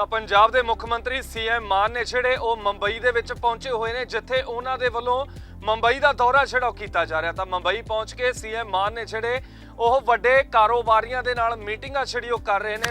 ਤਾਂ ਪੰਜਾਬ ਦੇ ਮੁੱਖ ਮੰਤਰੀ ਸੀਐਮ ਮਾਨ ਨੇ ਜਿਹੜੇ ਉਹ ਮੁੰਬਈ ਦੇ ਵਿੱਚ ਪਹੁੰਚੇ ਹੋਏ ਨੇ, ਜਿੱਥੇ ਉਹਨਾਂ ਦੇ ਵੱਲੋਂ ਮੁੰਬਈ ਦਾ ਦੌਰਾ ਜਿਹੜਾ ਉਹ ਕੀਤਾ ਜਾ ਰਿਹਾ। ਤਾਂ ਮੁੰਬਈ ਪਹੁੰਚ ਕੇ ਸੀਐਮ ਮਾਨ ਨੇ ਜਿਹੜੇ ਉਹ ਵੱਡੇ ਕਾਰੋਬਾਰੀਆਂ ਦੇ ਨਾਲ ਮੀਟਿੰਗਾਂ ਜਿਹੜੀ ਉਹ ਕਰ ਰਹੇ ਨੇ।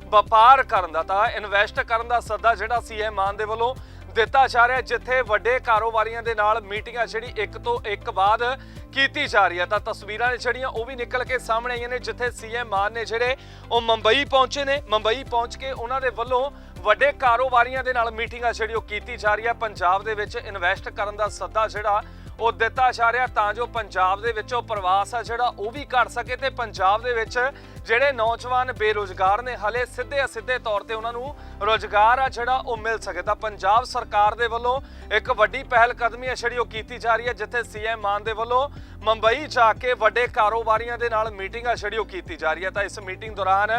ਵਪਾਰ ਕਰਨ ਦਾ ਤਾਂ ਇਨਵੈਸਟ ਕਰਨ ਦਾ ਸੱਦਾ ਜਿਹੜਾ ਸੀਐਮ ਮਾਨ ਦੇ ਵੱਲੋਂ ਦਿੱਤਾ ਜਾ ਰਿਹਾ, ਜਿੱਥੇ ਵੱਡੇ ਕਾਰੋਬਾਰੀਆਂ ਦੇ ਨਾਲ ਮੀਟਿੰਗਾਂ ਜਿਹੜੀ ਇੱਕ ਤੋਂ ਇੱਕ ਬਾਅਦ ਕੀਤੀ ਜਾ ਰਹੀ ਹੈ। ਤਾਂ ਤਸਵੀਰਾਂ ਨੇ ਜਿਹੜੀਆਂ, ਉਹ ਵੀ ਨਿਕਲ ਕੇ ਸਾਹਮਣੇ ਆਈਆਂ ਨੇ, ਜਿੱਥੇ ਸੀਐਮ ਮਾਨ ਨੇ ਜਿਹੜੇ, ਉਹ ਮੁੰਬਈ ਪਹੁੰਚੇ ਨੇ। ਮੁੰਬਈ ਪਹੁੰਚ ਕੇ ਉਹਨਾਂ ਦੇ ਵੱਲੋਂ ਵੱਡੇ ਕਾਰੋਬਾਰੀਆਂ ਦੇ ਨਾਲ ਮੀਟਿੰਗਾਂ ਜਿਹੜੀ ਉਹ ਕੀਤੀ ਜਾ ਰਹੀ ਹੈ। ਪੰਜਾਬ ਦੇ ਵਿੱਚ ਇਨਵੈਸਟ ਕਰਨ ਦਾ ਸੱਦਾ ਜਿਹੜਾ ਉਹ ਦਿੱਤਾ ਜਾ ਰਿਹਾ ਤਾਂ ਜੋ ਪੰਜਾਬ ਦੇ ਵਿੱਚੋਂ ਪ੍ਰਵਾਸ ਆ ਜਿਹੜਾ ਉਹ ਵੀ ਘਟ ਸਕੇ ਤੇ ਪੰਜਾਬ ਦੇ ਵਿੱਚ ਜਿਹੜੇ ਨੌਜਵਾਨ ਬੇਰੁਜ਼ਗਾਰ ਨੇ, ਹਲੇ ਸਿੱਧੇ ਅਸਿੱਧੇ ਤੌਰ ਤੇ ਉਹਨਾਂ ਨੂੰ ਰੋਜ਼ਗਾਰ ਆ ਜਿਹੜਾ ਉਹ ਮਿਲ ਸਕੇ। ਤਾਂ ਪੰਜਾਬ ਸਰਕਾਰ ਦੇ ਵੱਲੋਂ ਇੱਕ ਵੱਡੀ ਪਹਿਲ ਕਦਮੀ ਆ ਜਿਹੜੀ ਉਹ ਕੀਤੀ ਜਾ ਰਹੀ ਹੈ, ਜਿੱਥੇ ਸੀਐਮ ਮਾਨ ਦੇ ਵੱਲੋਂ ਮੁੰਬਈ ਜਾ ਕੇ ਵੱਡੇ ਕਾਰੋਬਾਰੀਆਂ ਦੇ ਨਾਲ ਮੀਟਿੰਗ ਆ ਜਿਹੜੀ ਉਹ ਕੀਤੀ ਜਾ ਰਹੀ ਹੈ ਤਾਂ ਇਸ ਮੀਟਿੰਗ ਦੌਰਾਨ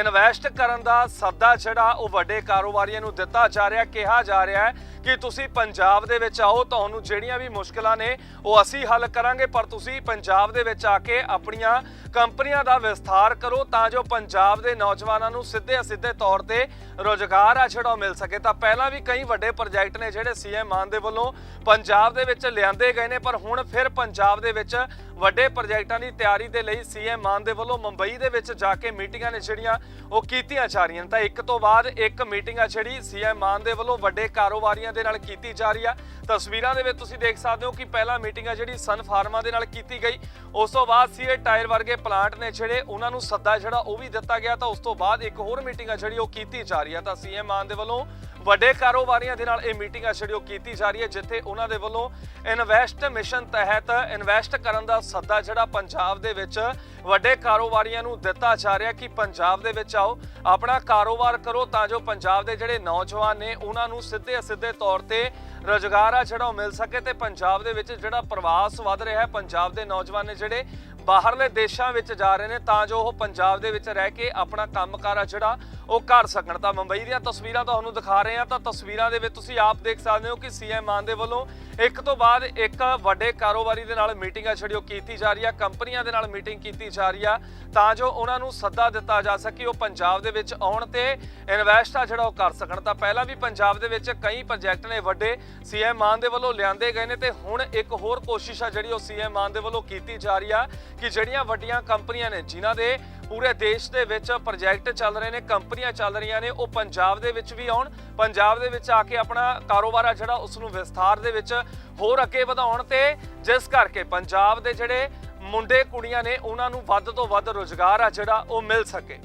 ਇਨਵੈਸਟ ਕਰਨ ਦਾ ਸੱਦਾ ਜਿਹੜਾ ਉਹ ਵੱਡੇ ਕਾਰੋਬਾਰੀਆਂ ਨੂੰ ਦਿੱਤਾ ਜਾ ਰਿਹਾ, ਕਿਹਾ ਜਾ ਰਿਹਾ ਹੈ ਕਿ ਤੁਸੀਂ ਪੰਜਾਬ ਦੇ ਵਿੱਚ ਆਓ, ਤੁਹਾਨੂੰ ਜਿਹੜੀਆਂ ਵੀ ਮੁਸ਼ਕਲਾਂ ਨੇ ਉਹ ਅਸੀਂ ਹੱਲ ਕਰਾਂਗੇ, ਪਰ ਤੁਸੀਂ ਪੰਜਾਬ ਦੇ ਵਿੱਚ ਆ ਕੇ ਆਪਣੀਆਂ ਕੰਪਨੀਆਂ ਦਾ ਵਿਸਥਾਰ ਕਰੋ ਤਾਂ ਜੋ ਪੰਜਾਬ ਦੇ ਨੌਜਵਾਨਾਂ ਨੂੰ ਸਿੱਧੇ ਅਸਿੱਧੇ ਤੌਰ ਤੇ ਰੋਜ਼ਗਾਰ ਆ ਜਿਹੜਾ ਉਹ ਮਿਲ ਸਕੇ। ਤਾਂ ਪਹਿਲਾਂ ਵੀ ਕਈ ਵੱਡੇ ਪ੍ਰੋਜੈਕਟ ਨੇ ਜਿਹੜੇ ਸੀਐਮ ਮਾਨ ਦੇ ਵੱਲੋਂ ਪੰਜਾਬ ਦੇ ਵਿੱਚ ਲਿਆਂਦੇ ਗਏ ਨੇ, ਪਰ ਹੁਣ ਫਿਰ ਪੰਜਾਬ ਦੇ ਵਿੱਚ ਵੱਡੇ ਪ੍ਰੋਜੈਕਟਾਂ ਦੀ ਤਿਆਰੀ ਦੇ ਲਈ ਸੀਐਮ ਮਾਨ ਦੇ ਵੱਲੋਂ ਮੁੰਬਈ ਦੇ ਵਿੱਚ ਜਾ ਕੇ ਮੀਟਿੰਗਾਂ ਨੇ ਜਿਹੜੀਆਂ ਉਹ ਕੀਤੀਆਂ ਜਾ ਰਹੀਆਂ ਤਾਂ ਇੱਕ ਤੋਂ ਬਾਅਦ ਇੱਕ ਮੀਟਿੰਗ ਆ ਜਿਹੜੀ ਸੀਐਮ ਮਾਨ ਦੇ ਵੱਲੋਂ ਵੱਡੇ ਕਾਰੋਬਾਰੀਆਂ ਦੇ ਨਾਲ ਕੀਤੀ ਜਾ ਰਹੀ ਆ। ਤਸਵੀਰਾਂ ਦੇ ਵਿੱਚ ਤੁਸੀਂ ਦੇਖ ਸਕਦੇ ਹੋ ਕਿ ਪਹਿਲਾ ਮੀਟਿੰਗ ਆ ਜਿਹੜੀ ਸਨ ਫਾਰਮਾ ਦੇ ਨਾਲ ਕੀਤੀ ਗਈ। ਉਸ ਤੋਂ ਬਾਅਦ ਸੀਏ ਟਾਇਰ ਵਰਗੇ ਪਲਾਂਟ ਨੇ ਜਿਹੜੇ ਉਹਨਾਂ ਨੂੰ ਸੱਦਾ ਜਿਹੜਾ ਉਹ ਵੀ ਦਿੱਤਾ ਗਿਆ। ਤਾਂ ਉਸ ਤੋਂ ਬਾਅਦ ਇੱਕ ਹੋਰ ਮੀਟਿੰਗ ਆ ਜਿਹੜੀ ਉਹ ਕੀਤੀ ਜਾ ਰਹੀ ਆ। ਤਾਂ ਸੀਐਮ ਮਾਨ ਦੇ ਵੱਲੋਂ ਵੱਡੇ ਕਾਰੋਬਾਰੀਆਂ ਦੇ ਨਾਲ ਇਹ ਮੀਟਿੰਗ ਆ ਜਿਹੜੀ ਉਹ ਕੀਤੀ ਜਾ ਰਹੀ ਹੈ, ਜਿੱਥੇ ਉਹਨਾਂ ਦੇ ਵੱਲੋਂ ਇਨਵੈਸਟ ਮਿਸ਼ਨ ਤਹਿਤ ਇਨਵੈਸਟ ਕਰਨ ਦਾ ਸੱਦਾ ਜਿਹੜਾ ਪੰਜਾਬ ਦੇ ਵਿੱਚ ਵੱਡੇ ਕਾਰੋਬਾਰੀਆਂ ਨੂੰ ਦਿੱਤਾ ਜਾ ਰਿਹਾ ਕਿ ਪੰਜਾਬ ਦੇ ਵਿੱਚ ਆਓ, ਆਪਣਾ ਕਾਰੋਬਾਰ ਕਰੋ ਤਾਂ ਜੋ ਪੰਜਾਬ ਦੇ ਜਿਹੜੇ ਨੌਜਵਾਨ ਨੇ ਉਹਨਾਂ ਨੂੰ ਸਿੱਧੇ ਸਿੱਧੇ ਤੌਰ ਤੇ ਰੋਜ਼ਗਾਰ ਆ ਜਿਹੜਾ ਉਹ ਮਿਲ ਸਕੇ ਤੇ ਪੰਜਾਬ ਦੇ ਵਿੱਚ ਜਿਹੜਾ ਪ੍ਰਵਾਸ ਵੱਧ ਰਿਹਾ ਹੈ, ਪੰਜਾਬ ਦੇ ਨੌਜਵਾਨ ਨੇ ਜਿਹੜੇ ਬਾਹਰਲੇ ਦੇਸ਼ਾਂ ਵਿੱਚ ਜਾ ਰਹੇ ਨੇ ਤਾਂ ਜੋ ਉਹ ਪੰਜਾਬ ਦੇ ਵਿੱਚ ਰਹਿ ਕੇ ਆਪਣਾ ਕੰਮਕਾਰ ਆ ਜਿਹੜਾ ਉਹ ਕਰ ਸਕਣ। ਤਾਂ ਮੁੰਬਈ ਦੀਆਂ ਤਸਵੀਰਾਂ ਤੁਹਾਨੂੰ ਦਿਖਾ ਰਹੇ ਹਾਂ। ਤਾਂ ਤਸਵੀਰਾਂ ਦੇ ਵਿੱਚ ਤੁਸੀਂ ਆਪ ਦੇਖ ਸਕਦੇ ਹੋ ਕਿ ਸੀਐਮ ਮਾਨ ਦੇ ਵੱਲੋਂ ਇੱਕ ਤੋਂ ਬਾਅਦ ਇੱਕ ਵੱਡੇ ਕਾਰੋਬਾਰੀ ਦੇ ਨਾਲ ਮੀਟਿੰਗ ਆ ਜਿਹੜੀ ਉਹ ਕੀਤੀ ਜਾ ਰਹੀ ਆ, ਕੰਪਨੀਆਂ ਦੇ ਨਾਲ ਮੀਟਿੰਗ ਕੀਤੀ ਜਾ ਰਹੀ ਆ, ਤਾਂ ਜੋ ਉਹਨਾਂ ਨੂੰ ਸੱਦਾ ਦਿੱਤਾ ਜਾ ਸਕੇ ਉਹ ਪੰਜਾਬ ਦੇ ਵਿੱਚ ਆਉਣ ਤੇ ਇਨਵੈਸਟ ਆ ਜਿਹੜਾ ਉਹ ਕਰ ਸਕਣ। ਤਾਂ ਪਹਿਲਾਂ ਵੀ ਪੰਜਾਬ ਦੇ ਵਿੱਚ ਕਈ ਪ੍ਰੋਜੈਕਟ ਨੇ ਵੱਡੇ ਸੀਐਮ ਮਾਨ ਦੇ ਵੱਲੋਂ ਲਿਆਂਦੇ ਗਏ ਨੇ ਤੇ ਹੁਣ ਇੱਕ ਹੋਰ ਕੋਸ਼ਿਸ਼ ਆ ਜਿਹੜੀ ਉਹ ਸੀਐਮ ਮਾਨ ਦੇ ਵੱਲੋਂ ਕੀਤੀ ਜਾ ਰਹੀ ਆ ਕਿ ਜਿਹੜੀਆਂ ਵੱਡੀਆਂ ਕੰਪਨੀਆਂ ਨੇ, ਜਿਨ੍ਹਾਂ ਦੇ ਪੂਰੇ ਦੇਸ਼ ਦੇ ਵਿੱਚ ਪ੍ਰੋਜੈਕਟ ਚੱਲ ਰਹੇ ਨੇ, ਕੰਪਨੀਆਂ ਚੱਲ ਰਹੀਆਂ ਨੇ, ਉਹ ਪੰਜਾਬ ਦੇ ਵਿੱਚ ਵੀ ਆਉਣ, ਪੰਜਾਬ ਦੇ ਵਿੱਚ ਆ ਕੇ ਆਪਣਾ ਕਾਰੋਬਾਰ ਆ ਜਿਹੜਾ ਉਸ ਨੂੰ ਵਿਸਥਾਰ ਦੇ ਵਿੱਚ ਹੋਰ ਅੱਗੇ ਵਧਾਉਣ ਤੇ ਜਿਸ ਕਰਕੇ ਪੰਜਾਬ ਦੇ ਜਿਹੜੇ ਮੁੰਡੇ ਕੁੜੀਆਂ ਨੇ, ਉਹਨਾਂ ਨੂੰ ਵੱਧ ਤੋਂ ਵੱਧ ਰੋਜ਼ਗਾਰ ਆ ਜਿਹੜਾ ਉਹ ਮਿਲ ਸਕੇ।